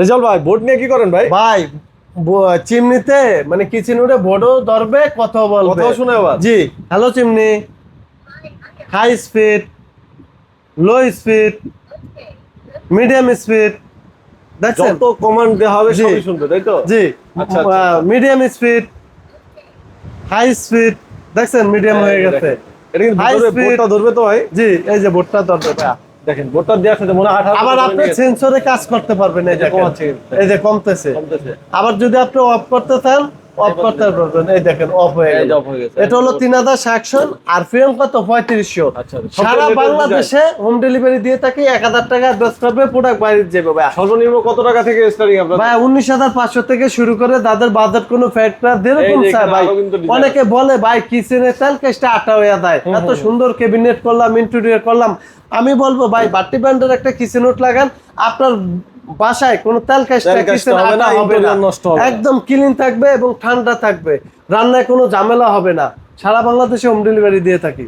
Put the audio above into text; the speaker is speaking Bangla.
রেজাল্ট ভাই বোর্ড নিয়ে কি করেন ভাই? ভাই চিমনিতে মানে কিচেন উঠে বড়ও ধরবে কথা বলবে। কথাও শুনে আবার। জি hello chimney. High speed low speed medium speed দেখছেন যত কমান্ড দেওয়া হবে। সবই শুনবে তাই তো? জি। আচ্ছা, আচ্ছা। মিডিয়াম স্পিড হাই স্পিড দেখছেন মিডিয়াম হয়ে গেছে। এটা কিন্তু High বোর্ডটা ধরবে তো ভাই? জি এই যে বোর্ডটা ধরবে ভাইয়া। দেখেন ভোটার দেওয়ার সাথে মনে হয় আবার আপনি সেন্সরে কাজ করতে পারবেন এই যে কমতেছে। কমতেছে। আবার যদি আপনি অফ করতে চান অফ করতে পারবেন এই দেখেন অফ হয়ে গেল যে off গেছে। এটা হলো তিন হাজার আর ফিএম কত? পঁয়ত্রিশশো। আচ্ছা, আচ্ছা। সারা বাংলাদেশে হোম ডেলিভারি দিয়ে থাকি এক হাজার টাকা অ্যাডভান্স করবে প্রোডাক্ট বাইরে যাবে ভাই সর্বনিম্ন কত টাকা থেকে স্টার্টিং আপনার ভাই উনিশ হাজার পাঁচশো থেকে শুরু করে তাদের বাজেট কোনো যেরকম চায় ভাই। অনেকে বলে ভাই কিচেনের তেল কেসটা আটা হয়ে যায়। এত সুন্দর ক্যাবিনেট করলাম ইন্টেরিয়র করলাম। আমি বলব ভাই বাট্টি ব্র্যান্ডের একটা কিচেন উঠ লাগান। আপনার বাসায় কোনো তেল নষ্ট হবে একদম ক্লিন থাকবে এবং ঠান্ডা থাকবে। রান্নায় কোনো ঝামেলা হবে না। সারা বাংলাদেশে হোম ডেলিভারি দিয়ে থাকি।